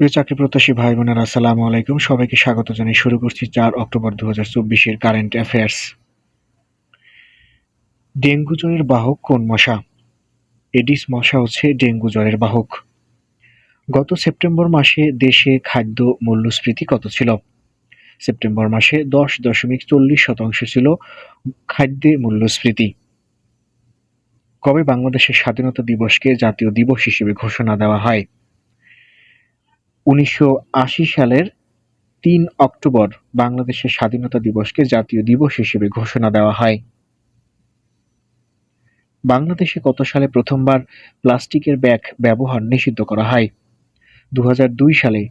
প্রিয় চাকরি প্রত্যাশী ভাই বোনেরা, আসসালামু আলাইকুম। সবাইকে স্বাগত জানিয়ে শুরু করছি চার অক্টোবর দু হাজার চব্বিশের কারেন্ট অ্যাফেয়ার্স। ডেঙ্গু জ্বরের বাহক কোন মশা? এডিস মশা হচ্ছে ডেঙ্গু জ্বরের বাহক। গত সেপ্টেম্বর মাসে দেশে খাদ্য মূল্যস্ফীতি কত ছিল? সেপ্টেম্বর মাসে দশ দশমিক চল্লিশ শতাংশ ছিল খাদ্যে মূল্যস্ফীতি। কবে বাংলাদেশের স্বাধীনতা দিবসকে জাতীয় দিবস হিসেবে ঘোষণা দেওয়া হয়? উনিশশো আশি সালের তিন অক্টোবর বাংলাদেশের স্বাধীনতা দিবসকে জাতীয় দিবস হিসেবে ঘোষণা দেওয়া হয়। বাংলাদেশে কত সালে প্রথমবার প্লাস্টিকের ব্যাগ ব্যবহার নিষিদ্ধ করা হয়? দু হাজার দুই সালে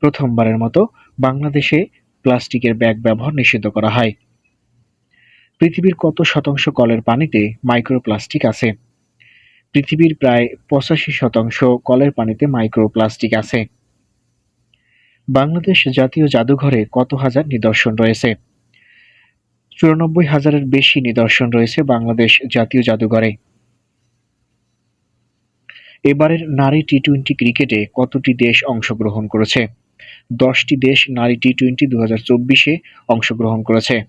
প্রথমবারের মতো বাংলাদেশে প্লাস্টিকের ব্যাগ ব্যবহার নিষিদ্ধ করা হয়। পৃথিবীর কত শতাংশ কলের পানিতে মাইক্রোপ্লাস্টিক আছে? পৃথিবীর প্রায় পঁচাশি শতাংশ কলের পানিতে মাইক্রোপ্লাস্টিক আছে। বাংলাদেশ জাতীয় জাদুঘরে কত হাজার নিদর্শন রয়েছে? চুরানব্বই হাজারের বেশি নিদর্শন রয়েছে বাংলাদেশ জাতীয় জাদুঘরে। এবারের নারী টি টোয়েন্টি ক্রিকেটে কতটি দেশ অংশগ্রহণ করেছে? দশটি দেশ নারী টি টোয়েন্টি দু হাজার চব্বিশে অংশগ্রহণ করেছে।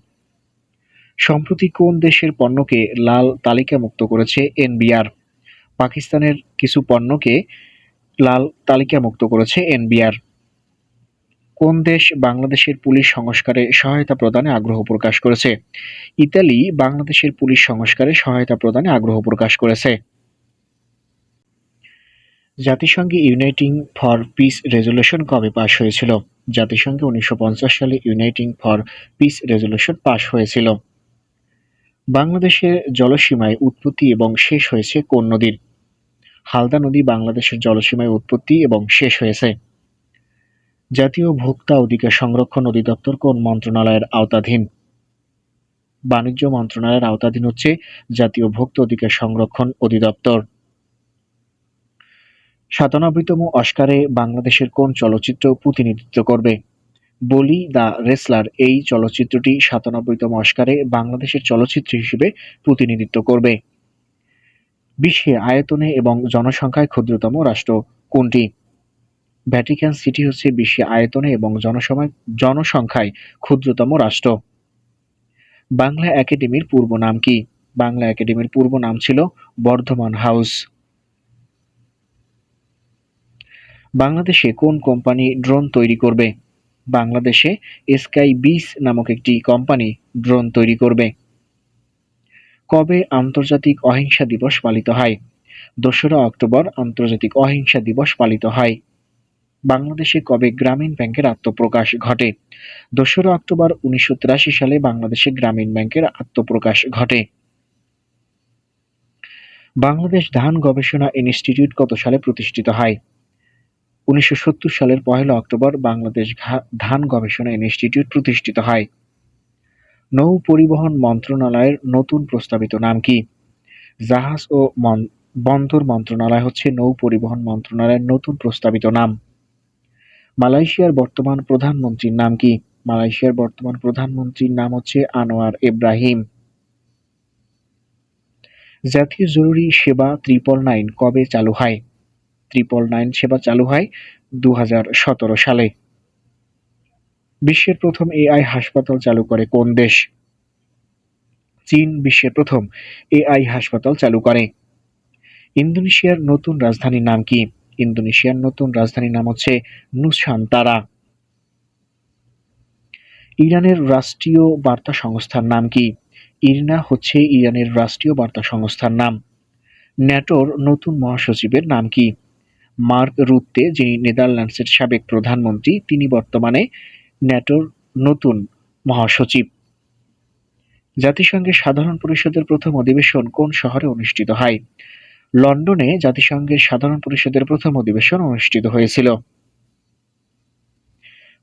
সম্প্রতি কোন দেশের পণ্যকে লাল তালিকামুক্ত করেছে এনবিআর? পাকিস্তানের কিছু পণ্যকে লাল তালিকামুক্ত করেছে এনবিআর। কোন দেশ বাংলাদেশের পুলিশ সংস্কারে সহায়তা প্রদানে আগ্রহ প্রকাশ করেছে? ইতালি বাংলাদেশের পুলিশ সংস্কারে সহায়তা প্রদানে আগ্রহ প্রকাশ করেছে। জাতিসংঘে ইউনাইটিং ফর পিস রেজলিউশন কবে পাশ হয়েছিল? জাতিসংঘে উনিশশো পঞ্চাশ সালে ইউনাইটিং ফর পিস রেজলিউশন পাশ হয়েছিল। বাংলাদেশের জলসীমায় উৎপত্তি এবং শেষ হয়েছে কোন নদীর? হালদা নদী বাংলাদেশের জলসীমায় উৎপত্তি এবং শেষ হয়েছে। জাতীয় ভোক্তা অধিকার সংরক্ষণ অধিদপ্তর কোন মন্ত্রণালয়ের আওতাধীন? বাণিজ্য মন্ত্রণালয়ের আওতাধীন হচ্ছে জাতীয় ভোক্তা অধিকার সংরক্ষণ অধিদপ্তর। সাতানব্বইতম অস্কারে বাংলাদেশের কোন চলচ্চিত্র প্রতিনিধিত্ব করবে? বলি দ্য রেসলার এই চলচ্চিত্রটি সাতানব্বইতম অস্কারে বাংলাদেশের চলচ্চিত্র হিসেবে প্রতিনিধিত্ব করবে। বিশ্বে আয়তনে এবং জনসংখ্যায় ক্ষুদ্রতম রাষ্ট্র কোনটি? ভ্যাটিকান সিটি হচ্ছে বিশ্বে আয়তনে এবং জনসময় জনসংখ্যায় ক্ষুদ্রতম রাষ্ট্র। বাংলা একাডেমির পূর্ব নাম কি? বাংলা একাডেমির পূর্ব নাম ছিল বর্ধমান হাউস। বাংলাদেশে কোন কোম্পানি ড্রোন তৈরি করবে? বাংলাদেশে স্কাই বিস নামক একটি কোম্পানি ড্রোন তৈরি করবে। কবে আন্তর্জাতিক অহিংসা দিবস পালিত হয়? দোসরা অক্টোবর আন্তর্জাতিক অহিংসা দিবস পালিত হয়। বাংলাদেশে কবে গ্রামীণ ব্যাংকের আত্মপ্রকাশ ঘটে? দোসরা অক্টোবর উনিশশো তিরাশি সালে বাংলাদেশে গ্রামীণ ব্যাংকের আত্মপ্রকাশ ঘটে। বাংলাদেশ ধান গবেষণা ইনস্টিটিউট কত সালে প্রতিষ্ঠিত হয়? উনিশশো সত্তর সালের পহেলা অক্টোবর বাংলাদেশ ধান গবেষণা ইনস্টিটিউট প্রতিষ্ঠিত হয়। নৌ পরিবহন মন্ত্রণালয়ের নতুন প্রস্তাবিত নাম কি? জাহাজ ও বন্দর মন্ত্রণালয় হচ্ছে নৌ পরিবহন মন্ত্রণালয়ের নতুন প্রস্তাবিত নাম। মালয়েশিয়ার বর্তমান প্রধানমন্ত্রীর নাম কি? মালয়েশিয়ার বর্তমান প্রধানমন্ত্রীর নাম হচ্ছে আনোয়ার ইব্রাহিম। জাতীয় জরুরি সেবা ত্রিপল নাইন কবে চালু হয়? ত্রিপল নাইন সেবা চালু হয় দু হাজার সতেরো সালে। বিশ্বের প্রথম এআই হাসপাতাল চালু করে কোন দেশ? চীন বিশ্বের প্রথম এআই হাসপাতাল চালু করে। ইন্দোনেশিয়ার নতুন রাজধানীর নাম কি? ইন্দোনেশিয়ার নতুন রাজধানীর নাম হচ্ছে নুসান্তারা। ইরানের রাষ্ট্রীয় বার্তা সংস্থার নাম কি? ইরনা হচ্ছে ইরানের রাষ্ট্রীয় বার্তা সংস্থার নাম। ন্যাটোর নতুন মহাসচিবের নাম কি? মার্ক রুত্তে, যিনি নেদারল্যান্ডসের সাবেক প্রধানমন্ত্রী, তিনি বর্তমানে ন্যাটোর নতুন মহাসচিব। জাতিসংঘের সাধারণ পরিষদের প্রথম অধিবেশন কোন শহরে অনুষ্ঠিত হয়? লন্ডনে জাতিসংঘের সাধারণ পরিষদের প্রথম অধিবেশন অনুষ্ঠিত হয়েছিল।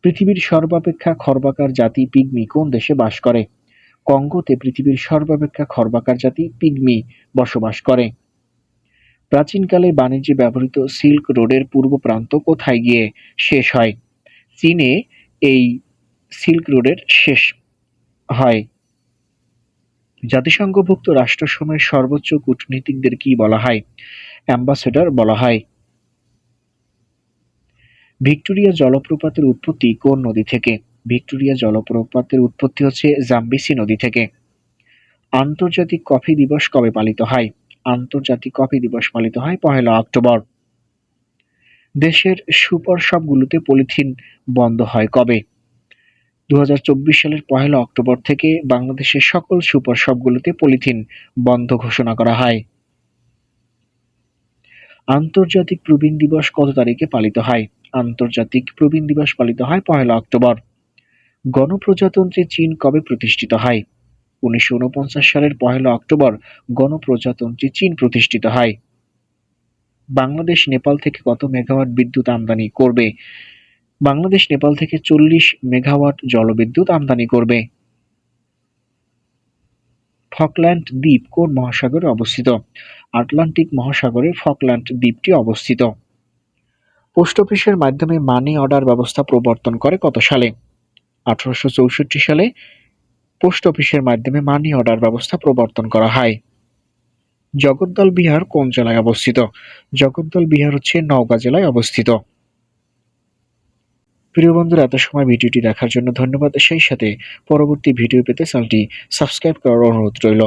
পৃথিবীর সর্বাপেক্ষা খর্বাকার জাতি পিগমি কোন দেশে বাস করে? কঙ্গোতে পৃথিবীর সর্বাপেক্ষা খর্বাকার জাতি পিগমি বসবাস করে। প্রাচীনকালে বাণিজ্যে ব্যবহৃত সিল্ক রোডের পূর্ব প্রান্ত কোথায় গিয়ে শেষ হয়? চীনে এই সিল্ক রোডের শেষ হয়। জাতিসংঘভুক্ত রাষ্ট্রসমূহের সর্বোচ্চ কূটনীতিকদের কি বলা হয়? অ্যাম্বাসেডর বলা হয়। ভিক্টোরিয়া জলপ্রপাতের উৎপত্তি কোন নদী থেকে? ভিক্টোরিয়া জলপ্রপাতের উৎপত্তি হচ্ছে জাম্বিসি নদী থেকে। আন্তর্জাতিক কফি দিবস কবে পালিত হয়? আন্তর্জাতিক কফি দিবস পালিত হয় পহেলা অক্টোবর। দেশের সুপার শপগুলোতে পলিথিন বন্ধ হয় কবে? দুহাজার চব্বিশ সালের পহেলা অক্টোবর থেকে বাংলাদেশের সকল সুপার শপগুলোতে পলিথিন বন্ধ ঘোষণা করা হয়। আন্তর্জাতিক প্রবীণ দিবস কত তারিখে পালিত হয়? আন্তর্জাতিক প্রবীণ দিবস পালিত হয় পহেলা অক্টোবর। গণপ্রজাতন্ত্রী চীন কবে প্রতিষ্ঠিত হয়? উনিশশো উনপঞ্চাশ সালের পহেলা অক্টোবর গণপ্রজাতন্ত্রী চীন প্রতিষ্ঠিত হয়। বাংলাদেশ, নেপাল থেকে কত মেগাওয়াট বিদ্যুৎ আমদানি করবে? বাংলাদেশ, নেপাল থেকে চল্লিশ মেগাওয়াট জলবিদ্যুৎ আমদানি করবে। ফকল্যান্ড দ্বীপ কোন মহাসাগরে অবস্থিত? আটলান্টিক মহাসাগরে ফকল্যান্ড দ্বীপটি অবস্থিত। পোস্ট অফিসের মাধ্যমে মানি অর্ডার ব্যবস্থা প্রবর্তন করে কত সালে? আঠারোশো চৌষট্টি সালে পোস্ট অফিসের মাধ্যমে মানি অর্ডার ব্যবস্থা প্রবর্তন করা হয়। জগদ্দল বিহার কোন জেলায় অবস্থিত? জগদ্দল বিহার হচ্ছে নওগাঁ জেলায় অবস্থিত। প্রিয় বন্ধুরা, এত সময় ভিডিওটি দেখার জন্য ধন্যবাদ। সেই সাথে পরবর্তী ভিডিও পেতে চ্যানেলটি সাবস্ক্রাইব করার অনুরোধ রইল।